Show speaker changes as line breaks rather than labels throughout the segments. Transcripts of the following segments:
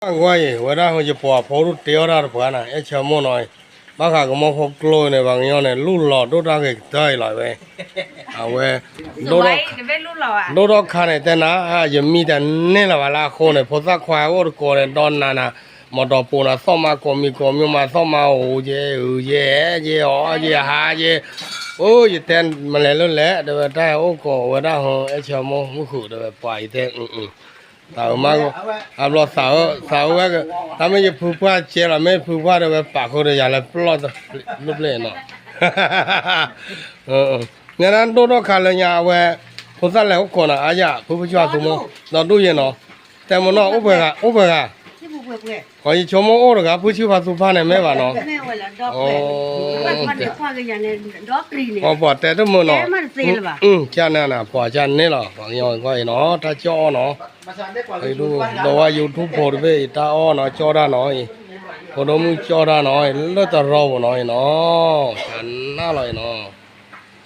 Guay, wada ho je po po ru te ora ru pa na, e cha mo noi. Ba kha ko mo ho klo ne bang yo ne lu lo do da ke dai la we. A we do do. Do do kha ne te na a je mi da ne la wala kho ne pho sa khwa wo ko ne don na na. Mo do po na so ma ko mi ko mi ma so ma o je u je je o je ha je. O je ten ma le lo le de ba dai o ko wada ho e cha mo mu khu de ba pa i te. င်အိုကောဝဒဟောအချမောမှုခုတော့ပါရတဲ့အင်းအင်းဒါမှမဟုတ်အဘလို့စာစာဝဲကဒါမှမဖူဖွားကျဲလာမဲဖူဖွားတော့ပါခိုးရရလဲပလော့လုပလဲနော်ဟမ်ငါရန်တော့ခါလညာဝဲဘုဇက်လဲကောနာအားရဖူဖူချွားသူ
ပ္ပကဥပ္ပက 这不会不会，
ဟောချောမောအော်ကဖူချူဖာသူဖာနေမဲပါနော်
没会了，倒会。我把你换个人呢，倒可以 ဟော 呢。
ပေါ်တဲတော့မနော် တဲ
မှသေးလားပါ
อืมကျန်နာနာပေါ်ကျန်နေလားဘာရောကိုင်နော်တကြောနော်အဲလိုတော့ YouTube ပေါ်ပဲတာအောနော်ကြောတာနော်ဘုံတော်မူကြောတာနော်လွတ်တော်ဘောနော်နော်ကျန်နာလိုက်နော်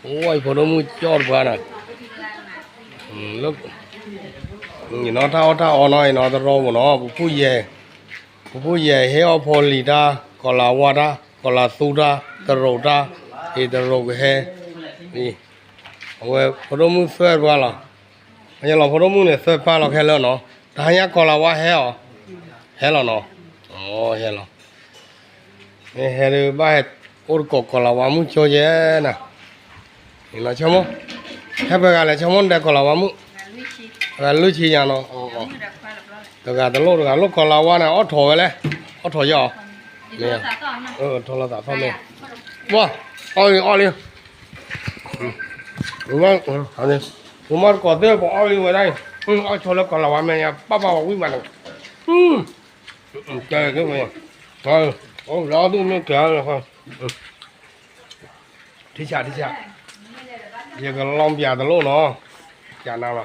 ဟိုဘုံတော်မူကြောဘာနာอืมလို့你နော်တာအောတာအောနော်နော်တော်ဘောနော်ဖူ ရဲ့ဖူရဲ့ဟဲအောဖော်လီတာကောလာဝါတာကောလာသူတာတရုတ်တာအေတရုတ်ဟဲဒီဟိုဖရိုမှုဆွဲသွားလားအရင်တော့ဖရိုမှုနဲ့ဆွဲပါတော့ခဲလို့နော်ဒါရခေါ်လာဝါဟဲရောဟဲလို့နော်ဩဟဲလို့အဲဟဲရပါဟဲအိုကိုခေါ်လာဝါမှုချိုရဲနာဒီလားချမောဟဲဘကလည်းချမောတက်ခေါ်လာဝါမှုအဲလူချီညာနော်ဩ
ဩ
ตัวกาตะโลกตัวกาโลกของเราว่านะอ๋อถอยเลยอ๋อถอยย่อ
เนี่ย
เออโทรศัพท์เข้าเลยว้าอ๋ออ๋อเลยผมว่าเอาเลยผมว่ากอดเตี้ยก็อ๋อเลยไว้ได้อืมอ๋อโทรศัพท์ของเราว่าแม่เนี่ยป้าป้าวิ่งมาเลยอืมเจอกันไหมเออโอ้เราดูไม่เก่าเลยครับที่ชาที่ชาเดี๋ยวก็ลองเบียร์ตะโลกเนาะอย่านามา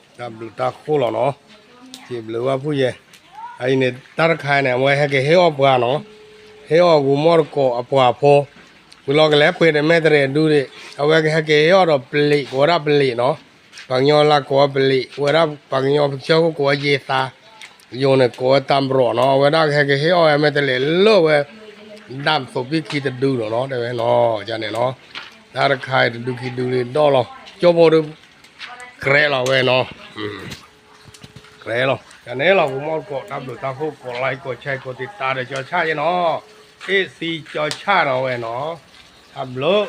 ယ်မဲ့တဲ့ဒူးတဲ့အဝဲကဟကေရောတော့ပလီကိုရပလီနော်ပညောလာကိုပလီဝရပညောချောကိုယေသာယုံနေကိုတမ်ဘရောနော်ဝရဟကေဟေအောမဲ့တဲ့လေလို့ဝဲဒမ်ဆိုပိခိတဒူးနော်တဲ့ပဲနော်ဂျာနေနော်ဒါရခိုင်ဒူခိဒူလေးတော့လောကြောပေါ်တို့ကရဲလောဝဲနော်อื กระเราเว้ยเนาะกระเราอย่างนี้เราผมเอากดดับดูตาผู้กดไลค์กดแชร์กดติดตามเดี๋ยวจะชาเนาะเอซีจะชาเราเว้ยเนาะทำเลิก